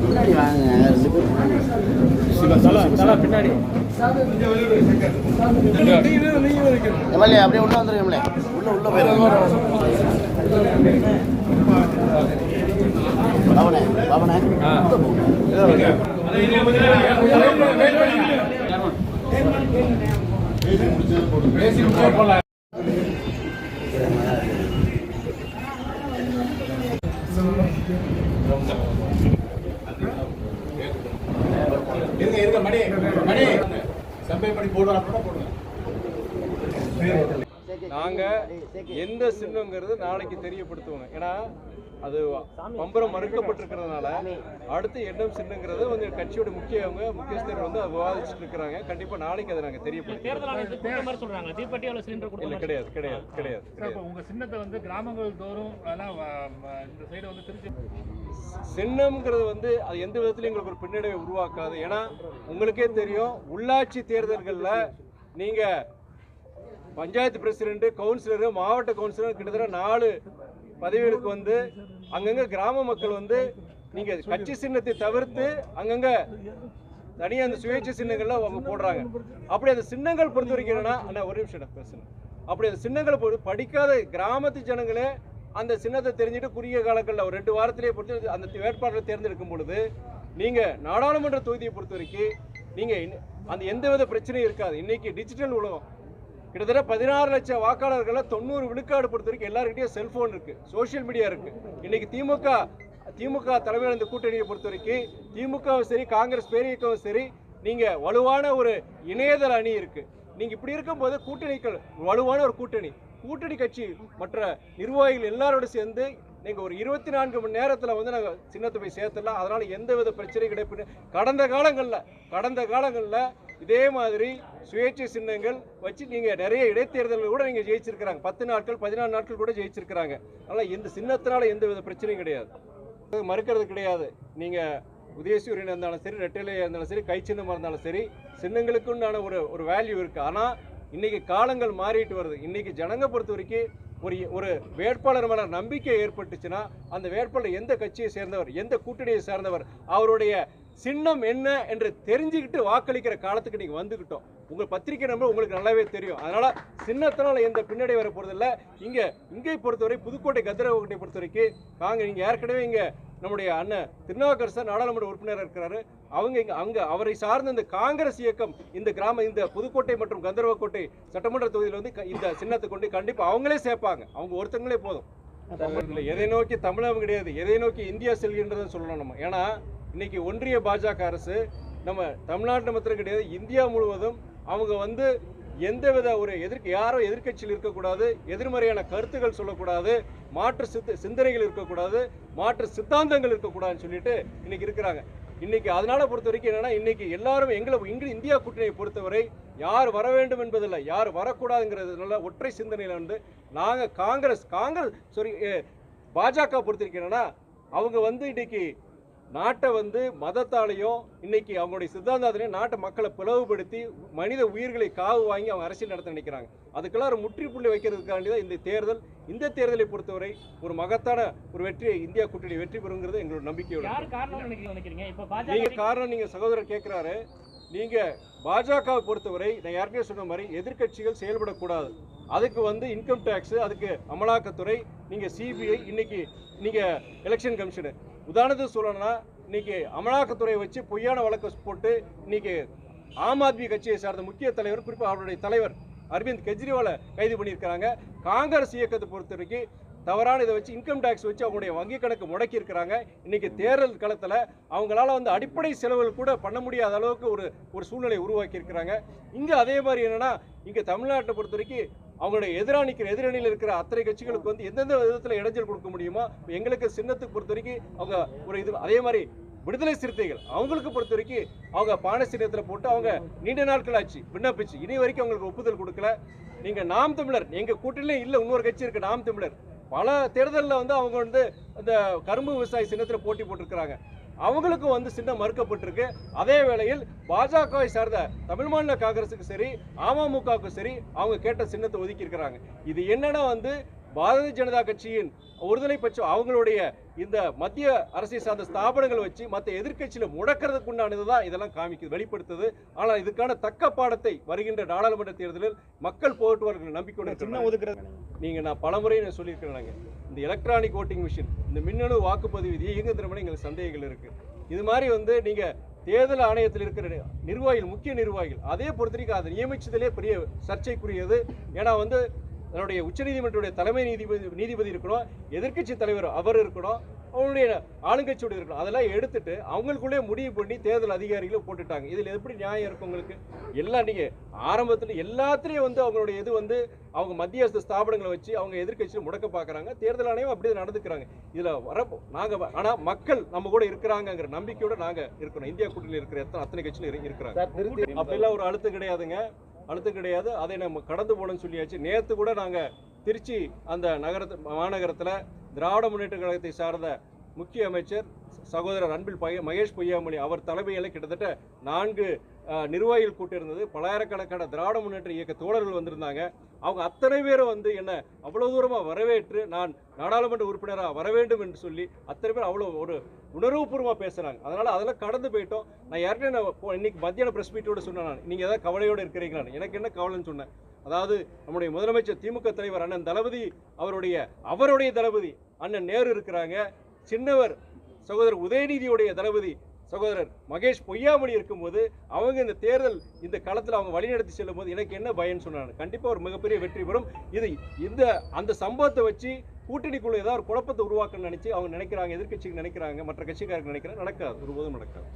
பின்னாடி வாங்க ரெண்டு பேரும். பின்னாடி. எம்எல்ஏ அப்படியே உள்ள வந்துருங்க எம்எல்ஏ உள்ள உள்ள இருங்க இருக்க மணி. மணி. சம்பை மணி போடுவாங்க போடுங்க நாங்க எந்த சின்னங்கிறது நாளைக்கு தெரியப்படுத்துவோங்க ஏன்னா அது பம்பரம் மறுக்கப்பட்டிருக்கிறதுனால அடுத்து எண்ணம் சின்னங்கிறது வந்து கட்சியோட முக்கியவங்க முக்கியஸ்தர் வந்து விவாதிச்சுட்டு இருக்கிறாங்க கண்டிப்பா நாளைக்கு அதை நாங்க மாதிரி கிடையாது கிடையாது கிடையாது உங்க சின்னத்தை வந்து கிராமங்கள் தோறும் அதெல்லாம் வ- வ- இந்த சைடு வந்து திருச்சி சின்னம்ங்கிறது வந்து அது எந்த விதத்துலையும் எங்களுக்கு ஒரு பின்னடைவை உருவாக்காது. ஏன்னா உங்களுக்கே தெரியும் உள்ளாட்சி தேர்தல்களில் நீங்க பஞ்சாயத்து பிரசிடென்ட் கவுன்சிலரு மாவட்ட கவுன்சிலர் கிட்டத்தட்ட நாலு பதவிகளுக்கு வந்து அங்கங்க கிராம மக்கள் வந்து நீங்க கட்சி சின்னத்தை தவிர்த்து அங்கங்க தனியாக அந்த சுயேட்சை சின்னங்கள்லாம் அவங்க போடுறாங்க. அப்படி அந்த சின்னங்கள் பொறுத்த வரைக்கும் என்னன்னா அண்ணா ஒரு நிமிஷம் நான் அப்படி அந்த சின்னங்களை பொறுத்து படிக்காத கிராமத்து ஜனங்களே அந்த சின்னத்தை தெரிஞ்சுட்டு குறுகிய காலங்களில் ஒரு ரெண்டு வாரத்திலேயே பொறுத்து அந்த வேட்பாளரை தேர்ந்தெடுக்கும் பொழுது நீங்கள் நாடாளுமன்ற தொகுதியை பொறுத்த வரைக்கும் நீங்கள் இன்ன- அந்த எந்தவித பிரச்சனையும் இருக்காது. இன்னைக்கு டிஜிட்டல் உலகம் கிட்டத்தட்ட பதினாறு லட்சம் வாக்காளர்களை தொண்ணூறு விழுக்காடு பொறுத்த வரைக்கும் எல்லாருக்கிட்டையும் செல்போன் இருக்கு சோஷியல் மீடியா இருக்கு. இன்னைக்கு திமுக திமுக தலைமையில் இந்த கூட்டணியை பொறுத்த வரைக்கும் திமுகவும் சரி காங்கிரஸ் பேரியக்கவும் சரி நீங்க வலுவான ஒரு இணையதள அணி இருக்கு. நீங்க இப்படி இருக்கும்போது கூட்டணிகள் வலுவான ஒரு கூட்டணி. கூட்டணி கட்சி மற்ற நிர்வாகிகள் எல்லாரோட சேர்ந்து நீங்க ஒரு இருபத்தி நான்கு மணி நேரத்தில் வந்து நாங்கள் சின்னத்தை போய் சேர்த்துடலாம். அதனால எந்தவித பிரச்சனையும் கிடையாது. கடந்த காலங்களில் கடந்த காலங்களில் இதே மாதிரி சுயேட்சை சின்னங்கள் வச்சு நீங்கள் நிறைய இடைத்தேர்தல்கள் கூட நீங்கள் ஜெயிச்சிருக்கிறாங்க. பத்து நாட்கள் பதினாறு நாட்கள் கூட ஜெயிச்சிருக்கிறாங்க. அதனால் இந்த சின்னத்தினால எந்தவித பிரச்சனையும் கிடையாது. மறுக்கிறது கிடையாது. நீங்கள் உதயசூரியன் இருந்தாலும் சரி ரெட்டையிலையாக இருந்தாலும் சரி கை சின்னமாக இருந்தாலும் சரி சின்னங்களுக்கு உண்டான ஒரு ஒரு வேல்யூ இருக்குது ஆனால் இன்றைக்கி காலங்கள் மாறிட்டு வருது. இன்றைக்கி ஜனங்க பொறுத்த வரைக்கும் ஒரு ஒரு வேட்பாளர் மேல நம்பிக்கை ஏற்பட்டுச்சுன்னா அந்த வேட்பாளர் எந்த கட்சியை சேர்ந்தவர் எந்த கூட்டணியை சேர்ந்தவர் அவருடைய சின்னம் என்ன என்று தெரிஞ்சுக்கிட்டு வாக்களிக்கிற காலத்துக்கு நீங்க வந்துக்கிட்டோம் உங்க பத்திரிகை நம்பர் உங்களுக்கு நல்லாவே தெரியும். அதனால சின்னத்தினால எந்த பின்னாடி வர போறதில்ல. இங்க இங்கே பொறுத்தவரை புதுக்கோட்டை கதிரவகட்டை பொறுத்த வரைக்கும் நாங்க நீங்க ஏற்கனவே இங்க நம்முடைய அண்ணன் திருநாவுக்கரசர் நாடாளுமன்ற உறுப்பினர் இருக்கிறாரு. அவங்க இங்க அங்க அவரை சார்ந்த இந்த காங்கிரஸ் இயக்கம் இந்த கிராம இந்த புதுக்கோட்டை மற்றும் கந்தர்வக்கோட்டை சட்டமன்ற தொகுதியில் வந்து இந்த சின்னத்தை கொண்டு கண்டிப்பா அவங்களே சேர்ப்பாங்க. அவங்க ஒருத்தங்களே போதும். இல்ல, எதை நோக்கி தமிழகம் கிடையாது எதை நோக்கி இந்தியா செல்கின்றதுன்னு சொல்லணும் நம்ம. ஏன்னா இன்னைக்கு ஒன்றிய பாஜக அரசு நம்ம தமிழ்நாட்டில் மாத்திரம் கிடையாது இந்தியா முழுவதும் அவங்க வந்து எந்தவித ஒரு எதிர்க்க யாரும் எதிர்க்கட்சியில் இருக்கக்கூடாது எதிர்மறையான கருத்துக்கள் சொல்லக்கூடாது மாற்று சித்த சிந்தனைகள் இருக்கக்கூடாது மாற்று சித்தாந்தங்கள் இருக்கக்கூடாதுன்னு சொல்லிட்டு இன்னைக்கு இருக்கிறாங்க. இன்னைக்கு அதனால பொறுத்த வரைக்கும் என்னன்னா இன்னைக்கு எல்லாரும் எங்களை இங்க இந்தியா கூட்டணியை பொறுத்தவரை யார் வர வேண்டும் என்பதில்லை யார் வரக்கூடாதுங்கிறதுனால ஒற்றை சிந்தனையில் வந்து நாங்கள் காங்கிரஸ் காங்கிரஸ் சாரி பாஜக பொறுத்திருக்கேன் என்னன்னா அவங்க வந்து இன்னைக்கு நாட்டை வந்து மதத்தாலையும் இன்னைக்கு அவங்களுடைய சித்தாந்தத்திலையும் நாட்டை மக்களை பிளவுபடுத்தி மனித உயிர்களை காவு வாங்கி அவங்க அரசியல் நடத்த நினைக்கிறாங்க. அதுக்கெல்லாம் ஒரு முற்றுப்புள்ளி வைக்கிறதுக்காண்டி தான் இந்த தேர்தல். இந்த தேர்தலை பொறுத்தவரை ஒரு மகத்தான ஒரு வெற்றி இந்தியா கூட்டணி வெற்றி பெறுங்கிறது எங்களோட நம்பிக்கையோட யார் காரணம் நினைக்கிறீங்க நினைக்கிறீங்க? இப்ப நீங்க பாஜக காரணம் நீங்க சகோதரர் கேட்கிறாரு நீங்க பாஜகவை பொறுத்தவரை நான் ஏற்கனவே சொன்ன மாதிரி எதிர்க்கட்சிகள் செயல்படக்கூடாது. அதுக்கு வந்து இன்கம் டேக்ஸ் அதுக்கு அமலாக்கத்துறை நீங்க சிபிஐ இன்னைக்கு நீங்க எலெக்ஷன் கமிஷனு உதாரணத்துக்கு சொல்லணும்னா இன்னைக்கு அமலாக்கத்துறை வச்சு பொய்யான வழக்கு போட்டு இன்னைக்கு ஆம் ஆத்மி கட்சியை சார்ந்த முக்கிய தலைவர் குறிப்பாக அவருடைய தலைவர் அரவிந்த் கெஜ்ரிவாலை கைது பண்ணியிருக்கிறாங்க. காங்கிரஸ் இயக்கத்தை பொறுத்த வரைக்கும் தவறான இதை வச்சு இன்கம் டேக்ஸ் வச்சு அவங்களுடைய வங்கி கணக்கு முடக்கி இருக்கிறாங்க இன்னைக்கு தேர்தல் களத்தில் அவங்களால வந்து அடிப்படை செலவுகள் கூட பண்ண முடியாத அளவுக்கு ஒரு ஒரு சூழ்நிலை உருவாக்கி இருக்கிறாங்க இங்கே அதே மாதிரி என்னன்னா இங்கே தமிழ்நாட்டை பொறுத்த வரைக்கும் அவங்களுடைய எதிராக நிற்கிற எதிரணியில் இருக்கிற அத்தனை கட்சிகளுக்கு வந்து எந்தெந்த விதத்தில் இடைஞ்சல் கொடுக்க முடியுமோ எங்களுக்கு சின்னத்துக்கு பொறுத்த வரைக்கும் அவங்க ஒரு இது அதே மாதிரி விடுதலை சிறுத்தைகள் அவங்களுக்கு பொறுத்த வரைக்கும் அவங்க பானை சின்னத்தில் போட்டு அவங்க நீண்ட நாட்கள் ஆச்சு விண்ணப்பிச்சு இனி வரைக்கும் அவங்களுக்கு ஒப்புதல் கொடுக்கல. நீங்கள் நாம் தமிழர் எங்கள் கூட்டணியிலே இல்லை இன்னொரு கட்சி இருக்குது நாம் தமிழர். பல தேர்தலில் வந்து அவங்க வந்து இந்த கரும்பு விவசாய சின்னத்தில் போட்டி போட்டிருக்கிறாங்க. அவங்களுக்கும் வந்து சின்னம் மறுக்கப்பட்டிருக்கு. அதே வேளையில் பாஜகவை சார்ந்த தமிழ் மாநில காங்கிரஸுக்கு சரி அமமுகவுக்கும் சரி அவங்க கேட்ட சின்னத்தை ஒதுக்கி இருக்கிறாங்க இது என்னன்னா வந்து பாரதிய ஜனதா கட்சியின் ஒருதலை பட்சம் அவங்களுடைய இந்த மத்திய அரசை சார்ந்த ஸ்தாபனங்களை வச்சு மற்ற எதிர்க்கட்சியில முடக்கிறதுக்கு உண்டானது தான் இதெல்லாம் காமிக்குது வெளிப்படுத்துது. ஆனால் இதுக்கான தக்க பாடத்தை வருகின்ற நாடாளுமன்ற தேர்தலில் மக்கள் போட்டுவார்கள் நம்பிக்கை ஒதுக்குறது. நீங்க நான் பலமுறை நான் சொல்லியிருக்கிறேன். இந்த எலக்ட்ரானிக் ஓட்டிங் மிஷின் இந்த மின்னணு வாக்குப்பதிவு இது இயங்குகிற எங்களுக்கு சந்தேகங்கள் இருக்கு. இது மாதிரி வந்து நீங்க தேர்தல் ஆணையத்தில் இருக்கிற நிர்வாகிகள் முக்கிய நிர்வாகிகள் அதே பொறுத்த வரைக்கும் அதை நியமிச்சதிலே பெரிய சர்ச்சைக்குரியது. ஏன்னா வந்து அதனுடைய உச்சநீதிமன்றத்துடைய தலைமை நீதிபதி நீதிபதி இருக்கணும் எதிர்க்கட்சி தலைவர் அவர் இருக்கணும் அவங்களுடைய ஆளுங்கட்சியோட இருக்கணும். அதெல்லாம் எடுத்துட்டு அவங்களுக்குள்ளே முடிவு பண்ணி தேர்தல் அதிகாரிகளை போட்டுட்டாங்க. இதில் எப்படி நியாயம் இருக்கும் உங்களுக்கு? எல்லாம் நீங்கள் ஆரம்பத்தில் எல்லாத்துலேயும் வந்து அவங்களுடைய இது வந்து அவங்க மத்திய அரசு ஸ்தாபனங்களை வச்சு அவங்க எதிர்க்கட்சியை முடக்க பார்க்குறாங்க. தேர்தல் ஆணையம் அப்படி நடந்துக்கிறாங்க. இதில் வரப்போ நாங்கள் ஆனால் மக்கள் நம்ம கூட இருக்கிறாங்கங்கிற நம்பிக்கையோட நாங்கள் இருக்கிறோம் இந்தியா கூட்டணியில் இருக்கிற எத்தனை அத்தனை கட்சியில் இருக்கிறாங்க. அப்பெல்லாம் ஒரு அழுத்தம் கிடையாதுங்க. அழுத்தம் கிடையாது. அதை நம்ம கடந்து போகணும்னு சொல்லியாச்சு. நேற்று கூட நாங்கள் திருச்சி அந்த நகரத்து மாநகரத்தில் திராவிட முன்னேற்ற கழகத்தை சார்ந்த முக்கிய அமைச்சர் சகோதரர் அன்பில் பய மகேஷ் பொய்யாமொழி அவர் தலைமையில் கிட்டத்தட்ட நான்கு நிர்வாகிகள் கூட்டம் இருந்தது பலாயிரக்கணக்கான திராவிட முன்னேற்ற இயக்க தோழர்கள் வந்திருந்தாங்க. அவங்க அத்தனை பேரும் வந்து என்ன அவ்வளோ தூரமாக வரவேற்று நான் நாடாளுமன்ற உறுப்பினராக வர வேண்டும் என்று சொல்லி அத்தனை பேர் அவ்வளோ ஒரு உணர்வுபூர்வமாக பேசுகிறாங்க அதனால் அதெல்லாம் கடந்து போயிட்டோம். நான் யார்கிட்ட நான் இன்னைக்கு மத்தியான ப்ரெஸ் மீட்டோட சொன்னேன் நான். நீங்கள் ஏதாவது கவலையோடு இருக்கிறீங்களான்னு எனக்கு என்ன கவலைன்னு சொன்னேன். அதாவது நம்முடைய முதலமைச்சர் திமுக தலைவர் அண்ணன் தளபதி அவருடைய அவருடைய தளபதி அண்ணன் நேரு இருக்கிறாங்க. சின்னவர் சகோதரர் உதயநிதியுடைய தளபதி சகோதரர் மகேஷ் பொய்யாமணி இருக்கும்போது அவங்க இந்த தேர்தல் இந்த களத்தில் அவங்க வழிநடத்தி செல்லும் போது எனக்கு என்ன பயன்னு சொன்னாங்க. கண்டிப்பாக ஒரு மிகப்பெரிய வெற்றி பெறும். இது இந்த அந்த சம்பவத்தை வச்சு கூட்டணிக்குள்ள ஏதாவது ஒரு குழப்பத்தை உருவாக்கணும்னு நினச்சி அவங்க நினைக்கிறாங்க எதிர்க்கட்சிக்கு நினைக்கிறாங்க மற்ற கட்சிக்காரங்க நினைக்கிறாங்க நடக்காது. ஒருபோதும் நடக்காது.